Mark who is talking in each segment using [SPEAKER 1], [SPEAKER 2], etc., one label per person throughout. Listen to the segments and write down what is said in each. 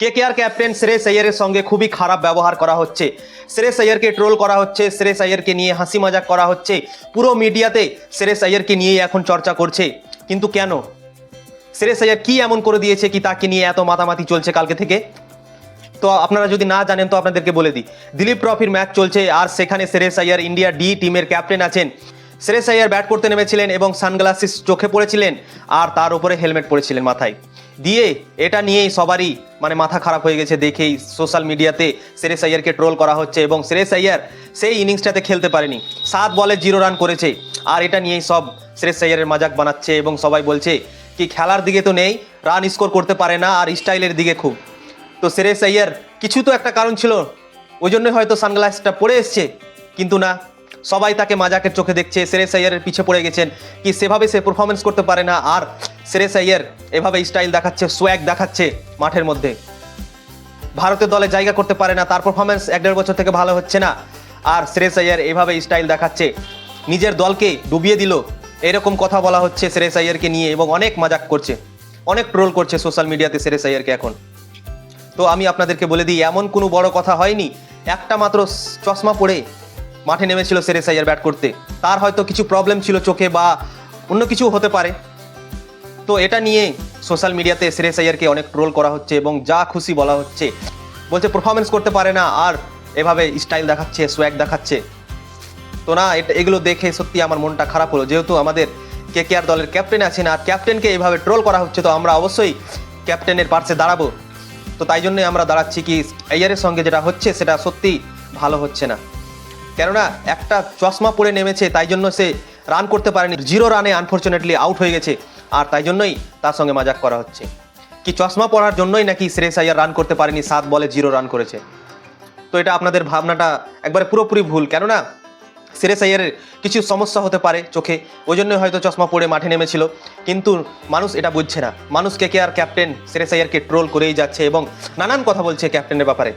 [SPEAKER 1] কে কে আর ক্যাপ্টেন শ্রেয়স আইয়ারের সঙ্গে খুবই খারাপ ব্যবহার করা হচ্ছে। শ্রেয়স আইয়ারকে ট্রোল করা হচ্ছে শ্রেয়স আইয়ারকে নিয়ে হাসি মজাক করা হচ্ছে। পুরো মিডিয়াতে শ্রেয়স আইয়ারকে নিয়েই এখন চর্চা করছে। কিন্তু কেন? শ্রেয়স আইয়ার কি এমন করে দিয়েছে কি তাকে নিয়ে এত মাতামাতি চলছে কালকে থেকে? তো আপনারা যদি না জানেন, তো আপনাদেরকে বলে দিই। দিলীপ ট্রফির ম্যাচ চলছে আর সেখানে শ্রেয়স আইয়ার ইন্ডিয়া ডি টিমের ক্যাপ্টেন আছেন। শ্রেয়স আইয়ার ব্যাট করতে নেমেছিলেন এবং সানগ্লাসেস চোখে পড়েছিলেন আর তার উপরে হেলমেট পড়েছিলেন মাথায়। দিয়ে এটা নিয়েই সবারই মানে মাথা খারাপ হয়ে গেছে দেখেই সোশ্যাল মিডিয়াতে শ্রেয়স আইয়ারকে ট্রোল করা হচ্ছে এবং শ্রেয়স আইয়ার সেই ইনিংসটাতে খেলতে পারেনি। সাত বলে জিরো রান করেছে আর এটা নিয়েই সব শ্রেয়স আইয়ারের মাজাক বানাচ্ছে এবং সবাই বলছে কি খেলার দিকে তো নেই রান স্কোর করতে পারে না আর স্টাইলের দিকে খুব। তো শ্রেয়স আইয়ার কিছু তো একটা কারণ ছিল, ওই জন্যই হয়তো সানগ্লাসটা পরে এসছে, কিন্তু না। সবাই তাকে মাজাকের চোখে দেখছে। শ্রেয়স আইয়ারের পিছে পড়ে গেছেন। কি সেভাবে সে পারফরমেন্স করতে পারে না? আর শ্রেয়স আইয়ার এভাবে স্টাইল দেখাচ্ছে সোয়াগ দেখাচ্ছে মাঠের মধ্যে। ভারতের দলে জায়গা করতে পারে না, তার পারফরমেন্স এক দেড় বছর থেকে ভালো হচ্ছে না। আর শ্রেয়স আইয়ার এভাবে স্টাইল দেখাচ্ছে। নিজের দলকে ডুবিয়ে দিল। এরকম কথা বলা হচ্ছে শ্রেয়স আইয়ারকে নিয়ে এবং অনেক মজাক করছে। অনেক ট্রোল করছে সোশ্যাল মিডিয়াতে শ্রেয়স আইয়ারকে এখন। তো আমি আপনাদেরকে বলে দিই, এমন কোনো বড় কথা হয়নি। একটা মাত্র চশমা পরে মাঠে নেমেছিল সেরেস আইয়ার ব্যাট করতে। তার হয়তো কিছু প্রবলেম ছিল চোখে বা অন্য কিছু হতে পারে। তো এটা নিয়ে সোশ্যাল মিডিয়াতে সেরেস আইয়ারকে অনেক ট্রোল করা হচ্ছে এবং যা খুশি বলা হচ্ছে। বলছে পারফরমেন্স করতে পারে না, আর এভাবে স্টাইল দেখাচ্ছে সোয়াগ দেখাচ্ছে। তো না, এটা, এগুলো দেখে সত্যি আমার মনটা খারাপ হলো। যেহেতু আমাদের কে কে আর দলের ক্যাপ্টেন আছেন, আর ক্যাপ্টেনকে এভাবে ট্রোল করা হচ্ছে, তো আমরা অবশ্যই ক্যাপ্টেনের পার্শ্বে দাঁড়াবো। তো তাই জন্যই আমরা দাঁড়াচ্ছি কি আইয়ারের সঙ্গে যেটা হচ্ছে, সেটা সত্যি ভালো হচ্ছে না। কেননা একটা চশমা পরে নেমেছে, তাই জন্য সে রান করতে পারেনি। জিরো রানে আনফর্চুনেটলি আউট হয়ে গেছে, আর তাই জন্যই তার সঙ্গে মাজাক করা হচ্ছে। কি চশমা পরার জন্যই নাকি শ্রেয়স আইয়ার রান করতে পারেনি, সাত বলে জিরো রান করেছে। তো এটা আপনাদের ভাবনাটা একবারে পুরোপুরি ভুল, কেননা সিরেস আইয়ারের কিছু সমস্যা হতে পারে চোখে, ওই জন্য হয়তো চশমা পরে মাঠে নেমেছিল। কিন্তু মানুষ এটা বুঝছে না। মানুষ কে কে আর ক্যাপ্টেন সিরেস আইয়ারকে ট্রোল করেই যাচ্ছে এবং নানান কথা বলছে ক্যাপ্টেনের ব্যাপারে।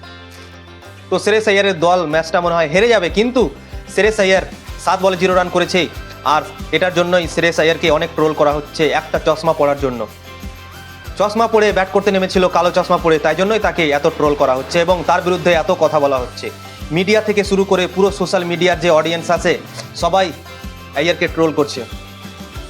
[SPEAKER 1] তো সিরেস আইয়ারের দল ম্যাচটা মনে হয় হেরে যাবে, কিন্তু সিরেস আইয়ার সাত বলে জিরো রান করেছে আর এটার জন্যই সিরেস আইয়ারকে অনেক ট্রোল করা হচ্ছে একটা চশমা পরার জন্য। চশমা পরে ব্যাট করতে নেমেছিল কালো চশমা পরে, তাই জন্যই তাকে এত ট্রোল করা হচ্ছে এবং তার বিরুদ্ধে এত কথা বলা হচ্ছে। মিডিয়া থেকে শুরু করে পুরো সোশ্যাল মিডিয়ার যে অডিয়েন্স আছে, সবাই আইয়ারকে ট্রোল করছে।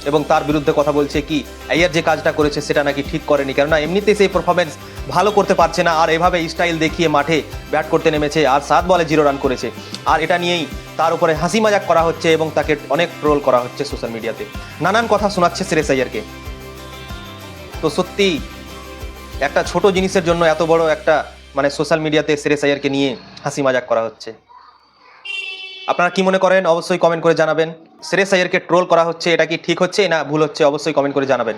[SPEAKER 1] এবং তার বিরুদ্ধে কথা বলছে কি, আইয়ার যে কাজটা করেছে সেটা নাকি ঠিক করেনি। কেননা এমনিতেই সেই পারফরমেন্স ভালো করতে পারছে না, আর এভাবে স্টাইল দেখিয়ে মাঠে ব্যাট করতে নেমেছে, আর সাত বলে জিরো রান করেছে। আর এটা নিয়েই তার উপরে হাসি মজাক করা হচ্ছে এবং তাকে অনেক ট্রোল করা হচ্ছে সোশ্যাল মিডিয়াতে নানান কথা শোনাচ্ছে সিরেস আইয়ারকে। তো সত্যি, একটা ছোট জিনিসের জন্য এত বড় একটা মানে সোশ্যাল মিডিয়াতে সিরেস আইয়ারকে নিয়ে হাসি মজাক করা হচ্ছে। আপনারা কি মনে করেন? অবশ্যই কমেন্ট করে জানাবেন। সিরেস আয়ারকে ট্রোল করা হচ্ছে, এটা কি ঠিক হচ্ছে? না, ভুল হচ্ছে, অবশ্যই কমেন্ট করে জানাবেন।